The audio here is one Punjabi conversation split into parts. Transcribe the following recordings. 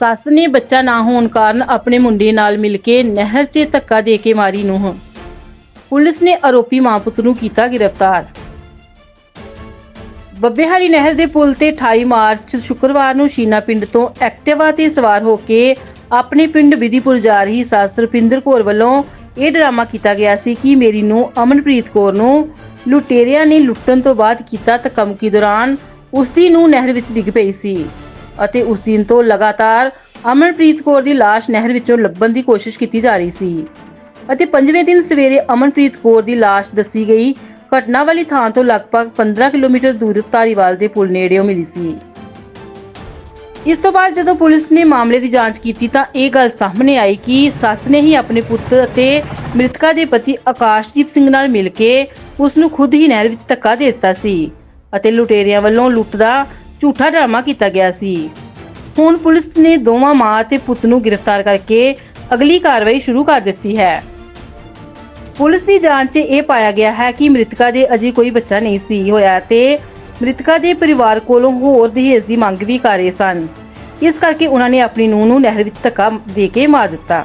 ਸੱਸ ਨੇ ਬੱਚਾ ਨਾ ਹੋਣ ਕਾਰਨ ਆਪਣੇ ਮੁੰਡੇ ਨਾਲ ਮਿਲ ਕੇ ਨਹਿਰ 'ਚ ਧੱਕਾ ਦੇ ਕੇ ਮਾਰੀ ਨੂੰਹ ਪੁਲਿਸ ਨੇ ਆਰੋਪੀ ਮਾਂ ਪੁੱਤ ਨੂੰ ਕੀਤਾ ਗ੍ਰਿਫਤਾਰ। ਬੱਬੇਹਾਲੀ ਨਹਿਰ ਦੇ ਪੁਲ ਤੇ 28 ਮਾਰਚ ਸ਼ੁੱਕਰਵਾਰ ਨੂੰ ਸ਼ੀਨਾ ਪਿੰਡ ਤੋਂ ਐਕਟਿਵਾ ਤੇ ਸਵਾਰ ਹੋ ਕੇ ਆਪਣੇ ਪਿੰਡ ਵਿਧੀਪੁਰ ਜਾ ਰਹੀ ਸੱਸ ਰੁਪਿੰਦਰ ਕੌਰ ਵੱਲੋਂ ਇਹ ਡਰਾਮਾ ਕੀਤਾ ਗਿਆ ਸੀ ਕਿ ਮੇਰੀ ਨੂੰ ਅਮਨਪ੍ਰੀਤ ਕੌਰ ਨੂੰ ਲੁਟੇਰਿਆਂ ਨੇ ਲੁੱਟਣ ਤੋਂ ਬਾਅਦ ਕੀਤਾ ਧੱਕਾਮੁੱਕੀ ਦੌਰਾਨ ਉਸ ਦੀ ਨੂੰ ਨਹਿਰ ਵਿੱਚ ਡਿੱਗ ਪਈ ਸੀ। ਅਤੇ ਉਸ ਦਿਨ ਤੋਂ ਲਗਾਤਾਰ ਅਮਨਪ੍ਰੀਤ ਕੌਰ ਦੀ ਲਾਸ਼ ਨਹਿਰ ਵਿੱਚੋਂ ਲੱਭਣ ਦੀ ਕੋਸ਼ਿਸ਼ ਕੀਤੀ ਜਾ ਰਹੀ ਸੀ। ਅਤੇ ਪੰਜਵੇਂ ਦਿਨ ਸਵੇਰੇ ਅਮਨਪ੍ਰੀਤ ਕੌਰ ਦੀ ਲਾਸ਼ ਦੱਸੀ ਗਈ ਘਟਨਾ ਵਾਲੀ ਥਾਂ ਤੋਂ ਲਗਭਗ 15 ਕਿਲੋਮੀਟਰ ਦੂਰ ਧਾਰੀਵਾਲ ਦੇ ਪੁਲ ਨੇੜਿਓਂ ਮਿਲੀ ਸੀ। ਇਸ ਤੋਂ ਬਾਅਦ ਜਦੋਂ ਪੁਲਿਸ ਨੇ ਮਾਮਲੇ ਦੀ ਜਾਂਚ ਕੀਤੀ ਤਾਂ ਇਹ ਗੱਲ ਸਾਹਮਣੇ ਆਈ ਕਿ ਸੱਸ ਨੇ ਹੀ ਆਪਣੇ ਪੁੱਤ ਅਤੇ ਮ੍ਰਿਤਕਾ ਦੇ ਪਤੀ ਆਕਾਸ਼ਦੀਪ ਸਿੰਘ ਨਾਲ ਮਿਲ ਕੇ ਉਸ ਨੂੰ ਖੁਦ ਹੀ ਨਹਿਰ ਵਿੱਚ ਧੱਕਾ ਦੇ ਦਿੱਤਾ ਸੀ ਅਤੇ ਲੁਟੇਰਿਆਂ ਵੱਲੋਂ ਲੁੱਟ ਦਾ ਝੂਠਾ ਡਰਾਮਾ ਕੀਤਾ ਗਿਆ ਸੀ। ਹੁਣ ਪੁਲਿਸ ਨੇ ਦੋਵਾਂ ਮਾਂ ਅਤੇ ਪੁੱਤ ਨੂੰ ਗ੍ਰਿਫਤਾਰ ਕਰਕੇ ਅਗਲੀ ਕਾਰਵਾਈ ਸ਼ੁਰੂ ਕਰ ਦਿੱਤੀ ਹੈ। ਪੁਲਿਸ ਦੀ ਜਾਂਚ 'ਚ ਇਹ ਪਾਇਆ ਗਿਆ ਹੈ ਕਿ ਮ੍ਰਿਤਕਾ ਦੇ ਅਜੇ ਕੋਈ ਬੱਚਾ ਨਹੀਂ ਸੀ ਹੋਇਆ ਤੇ ਮ੍ਰਿਤਕਾ ਦੇ ਪਰਿਵਾਰ ਕੋਲੋਂ ਹੋਰ ਦਹੇਜ ਦੀ ਮੰਗ ਵੀ ਕਰ ਰਹੇ ਸਨ। ਇਸ ਕਰਕੇ ਉਹਨਾਂ ਨੇ ਆਪਣੀ ਨੂੰਹ ਨੂੰ ਨਹਿਰ ਵਿੱਚ ਧੱਕਾ ਦੇ ਕੇ ਮਾਰ ਦਿੱਤਾ।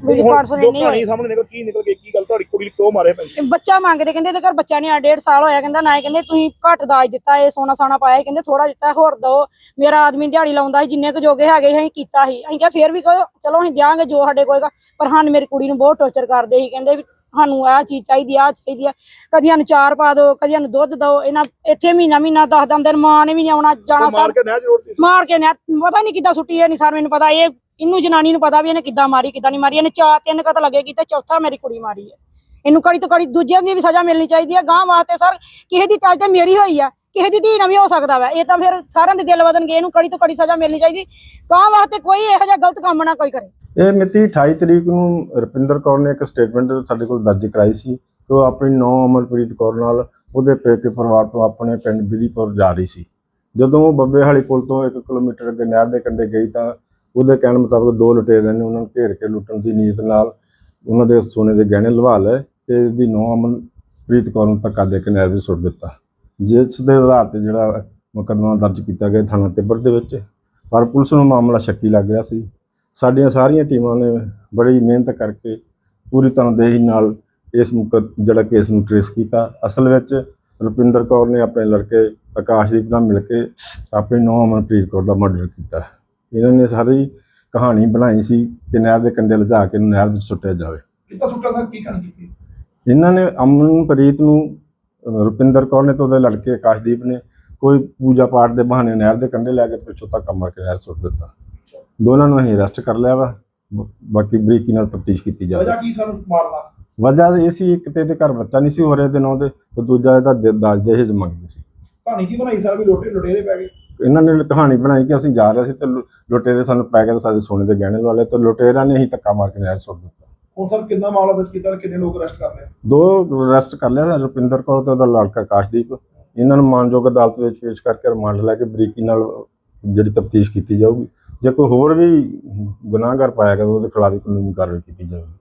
ਵੀ ਹੁਣ ਕਾਨਫੀਡੈਂਟ ਜੋ ਨਹੀਂ ਹੋਏ ਕਹਾਣੀ ਸਾਹਮਣੇ ਨਿਕਲ ਕੀ ਨਿਕਲ ਗਈ ਕੀ ਗੱਲ ਤੁਹਾਡੀ ਕੁੜੀ ਨੂੰ ਕਿਉਂ ਮਾਰੇ ਪੈਂਦੇ ਬੱਚਾ ਮੰਗਦੇ ਕਹਿੰਦੇ ਇਹਦੇ ਘਰ ਬੱਚਾ ਨਹੀਂ ਆ ਡੇਢ ਸਾਲ ਹੋਇਆ ਕਹਿੰਦਾ ਨਾ ਇਹ ਕਹਿੰਦੇ ਤੁਸੀਂ ਘੱਟ ਦਾਜ ਦਿੱਤਾ ਇਹ ਸੋਨਾ ਸਾਨਾ ਪਾਇਆ ਇਹ ਕਹਿੰਦੇ ਥੋੜਾ ਦਿੱਤਾ ਹੋਰ ਦੋ। ਮੇਰਾ ਆਦਮੀ ਦਿਹਾੜੀ ਲਾਉਂਦਾ ਸੀ ਜਿੰਨੇ ਕੁ ਜੋਗੇ ਹੈਗੇ ਸੀ ਅਸੀਂ ਕੀਤਾ ਸੀ। ਅਸੀਂ ਕਿਹਾ ਫੇਰ ਵੀ ਕਹੋ ਚਲੋ ਅਸੀਂ ਦਿਆਂਗੇ ਜੋ ਸਾਡੇ ਕੋਲਗਾ ਪਰ ਹਨ ਮੇਰੀ ਕੁੜੀ ਨੂੰ ਬਹੁਤ ਟੌਰਚਰ ਕਰਦੇ ਸੀ ਕਹਿੰਦੇ ਵੀ ਸਾਨੂੰ ਆਹ ਚੀਜ਼ ਚਾਹੀਦੀ ਆ ਚਾਹੀਦੀ ਆ। ਕਦੀ ਸਾਨੂੰ ਚਾਰ ਪਾ ਦਿਓ ਕਦੀ ਸਾਨੂੰ ਦੁੱਧ ਦਿਓ ਇਹਨਾਂ ਇੱਥੇ ਮਹੀਨਾ ਮਹੀਨਾ ਦਸ ਦਸ ਦਿਨ ਮਾਂ ਨੇ ਵੀ ਨਹੀਂ ਆਉਣਾ ਜਾਣਾ ਮਾਰ ਸਰ ਮਾਰ ਕੇ ਨੇ ਪਤਾ ਨਹੀਂ ਕਿੱਦਾਂ ਸੁੱਟੀ ਇਹ ਨਹੀਂ ਸਰ ਮੈਨੂੰ ਪਤਾ ਇਹ ਇਹਨੂੰ ਜਨਾਨੀ ਨੂੰ ਪਤਾ ਵੀ ਇਹਨੇ ਕਿੱਦਾਂ ਮਾਰੀ ਕਿੱਦਾਂ ਨਹੀਂ ਮਾਰੀ ਇਹਨੇ ਚਾਰ ਤਿੰਨ ਕਤ ਲੱਗੇਗੀ ਤੇ ਚੌਥਾ ਮੇਰੀ ਕੁੜੀ ਮਾਰੀ ਹੈ ਇਹਨੂੰ ਕੜੀ ਤੋਂ ਕੜੀ ਦੂਜਿਆਂ ਦੀ ਵੀ ਸਜ਼ਾ ਮਿਲਣੀ ਚਾਹੀਦੀ ਹੈ ਗਾਂ ਵਾਸਤੇ ਸਰ ਕਿਸੇ ਦੀ ਤਾਜ ਤੇ ਮੇਰੀ ਹੋਈ ਆ ਕਿਸੇ ਦੀ ਧੀ ਨਾ ਵੀ ਹੋ ਸਕਦਾ ਵਾ ਇਹ ਤਾਂ ਫਿਰ ਸਾਰਿਆਂ ਦੇ ਦਿਲ ਬਦਲਣਗੇ ਇਹਨੂੰ ਕੜੀ ਤੋਂ ਕੜੀ ਸਜ਼ਾ ਮਿਲਣੀ ਚਾਹੀਦੀ। ਗਾਂ ਵਾਸਤੇ ਕੋਈ ਇਹੋ ਜਿਹਾ ਗਲਤ ਕੰਮ ਨਾ ਕੋਈ ਕਰੇ। ਇਹ ਮਿਤੀ 28 ਤਰੀਕ ਨੂੰ ਰੁਪਿੰਦਰ ਕੌਰ ਨੇ ਇੱਕ ਸਟੇਟਮੈਂਟ ਸਾਡੇ ਕੋਲ ਦਰਜ ਕਰਾਈ ਸੀ ਕਿ ਉਹ ਆਪਣੀ ਨੌ ਅਮਰਪ੍ਰੀਤ ਕੌਰ ਨਾਲ ਉਹਦੇ ਪੇਕੇ ਪਰਿਵਾਰ ਤੋਂ ਆਪਣੇ ਪਿੰਡ ਬਿਧੀਪੁਰ ਜਾ ਰਹੀ ਸੀ। ਜਦੋਂ ਉਹ ਬੱਬੇਹਾਲੀ ਪੁਲ ਤੋਂ 1 ਕਿਲੋਮੀਟਰ ਅੱਗੇ ਨਹਿਰ ਦੇ ਕੰਢੇ ਗਈ ਤਾਂ ਉਹਦੇ ਕਹਿਣ ਮੁਤਾਬਕ ਦੋ ਲੁਟੇਰਿਆਂ ਨੇ ਉਹਨਾਂ ਨੂੰ ਘੇਰ ਕੇ ਲੁੱਟਣ ਦੀ ਨੀਅਤ ਨਾਲ ਉਹਨਾਂ ਦੇ ਸੋਨੇ ਦੇ ਗਹਿਣੇ ਲਵਾ ਲਏ ਤੇ ਇਹਦੀ ਨੌ ਅਮਨਪ੍ਰੀਤ ਕੌਰ ਨੂੰ ਧੱਕਾ ਦੇ ਕੇ ਨਹਿਰ ਵਿੱਚ ਸੁੱਟ ਦਿੱਤਾ। ਜਿਸ ਦੇ ਆਧਾਰ ਤੇ ਜਿਹੜਾ ਮੁਕੱਦਮਾ ਦਰਜ ਕੀਤਾ ਗਿਆ ਥਾਣਾ ਤਿੱਬੜ ਦੇ ਵਿੱਚ, ਪਰ ਪੁਲਿਸ ਨੂੰ ਮਾਮਲਾ ਸ਼ੱਕੀ ਲੱਗ ਰਿਹਾ ਸੀ। ਸਾਡੀਆਂ ਸਾਰੀਆਂ ਟੀਮਾਂ ਨੇ ਬੜੀ ਮਿਹਨਤ ਕਰਕੇ ਪੂਰੀ ਤਨਦੇਹੀ ਨਾਲ ਇਸ ਮੁਕੱਦ ਜਿਹੜਾ ਕੇਸ ਨੂੰ ਟ੍ਰੇਸ ਕੀਤਾ। ਅਸਲ ਵਿੱਚ ਰੁਪਿੰਦਰ ਕੌਰ ਨੇ ਆਪਣੇ ਲੜਕੇ ਆਕਾਸ਼ਦੀਪ ਨਾਲ ਮਿਲ ਕੇ ਆਪਣੀ ਨੌਂ ਅਮਨਪ੍ਰੀਤ ਕੌਰ ਦਾ ਮਰਡਰ ਕੀਤਾ। ਇਹਨਾਂ ਨੇ ਸਾਰੀ ਕਹਾਣੀ ਬਣਾਈ ਸੀ ਕਿ ਨਹਿਰ ਦੇ ਕੰਢੇ ਲਿਜਾ ਕੇ ਨਹਿਰ ਵਿੱਚ ਸੁੱਟਿਆ ਜਾਵੇ। ਕਿੱਦਾਂ ਸੁੱਟਾ ਸਰ? ਕੀ ਕਰਨ ਕੀਤੀ? ਇਹਨਾਂ ਨੇ ਅਮਨਪ੍ਰੀਤ ਨੂੰ ਰੁਪਿੰਦਰ ਕੌਰ ਨੇ ਤੇ ਉਹਦੇ ਲੜਕੇ ਆਕਾਸ਼ਦੀਪ ਨੇ ਕੋਈ ਪੂਜਾ ਪਾਠ ਦੇ ਬਹਾਨੇ ਨਹਿਰ ਦੇ ਕੰਢੇ ਲੈ ਕੇ ਪਿੱਛੋਂ ਤੱਕ ਮਾਰ ਕੇ ਨਹਿਰ ਸੁੱਟ ਦਿੱਤਾ। ਦੋਨਾਂ ਨੂੰ ਅਸੀਂ ਅਰੈਸਟ ਕਰ ਲਿਆ ਵਾ। ਬ- ਬਾਕੀ ਬਰੀਕੀ ਨਾਲ ਤਫਤੀਸ਼ ਕੀਤੀ ਜਾਵੇ ਵਜ੍ਹਾ ਕੀ ਸਰ ਮਾਰਨਾ? ਵਜ੍ਹਾ ਇਹ ਸੀ ਇੱਕ ਤੇ ਇਹਦੇ ਘਰ ਬੱਚਾ ਨਹੀਂ ਸੀ ਹੋ ਰਿਹਾ ਦੇ ਨਾਂ ਦੇ ਤੇ ਦੂਜਾ ਇਹਦਾ ਦ- ਦਾਜ ਦਹੇਜ ਮੰਗਦੇ ਸੀ। ਕਹਾਣੀ ਕੀ ਬਣਾਈ ਸਰ? ਵੀ ਲੋਟੇ ਲੁਟੇਰੇ ਪੈ ਗਏ। ਇਹਨਾਂ ਨੇ ਕਹਾਣੀ ਬਣਾਈ ਕਿ ਅਸੀਂ ਜਾ ਰਹੇ ਸੀ ਤੇ ਲੁ- ਲੁਟੇਰੇ ਸਾਨੂੰ ਪੈ ਗਏ ਤੇ ਸਾਡੇ ਸੋਨੇ ਦੇ ਗਹਿਣੇ ਲਵਾ ਲਏ ਤੇ ਲੁਟੇਰਾਂ ਨੇ ਹੀ ਧੱਕਾ ਮਾਰ ਕੇ ਨਹਿਰ ਸੁੱਟ ਦਿੱਤਾ। ਹੁਣ ਸਰ ਕਿੰਨਾ ਮਾਮਲਾ ਦਰਜ ਕੀਤਾ ਤੇ ਕਿੰਨੇ ਲੋਕ ਅਰੈਸਟ ਕਰ ਲਏ? ਦੋ ਅਰੈਸਟ ਕਰ ਲਿਆ ਰੁਪਿੰਦਰ ਕੌਰ ਤੇ ਉਹਦਾ ਲੜਕਾ ਆਕਾਸ਼ਦੀਪ। ਇਹਨਾਂ ਨੂੰ ਮਾਨਯੋਗ ਅਦਾਲਤ ਵਿੱਚ ਪੇਸ਼ ਕਰਕੇ ਰਿਮਾਂਡ ਲੈ ਕੇ ਬਰੀਕੀ ਨਾਲ ਜਿਹੜੀ ਤਫਤੀਸ਼ ਕੀਤੀ ਜਾਊਗੀ। ਜੇ ਕੋਈ ਹੋਰ ਵੀ ਗੁਨਾਹਗਰ ਪਾਇਆ ਗਿਆ ਤਾਂ ਉਹਦੇ ਖਿਲਾਫ ਵੀ ਕਾਨੂੰਨੀ ਕਾਰਵਾਈ ਕੀਤੀ ਜਾਊਗੀ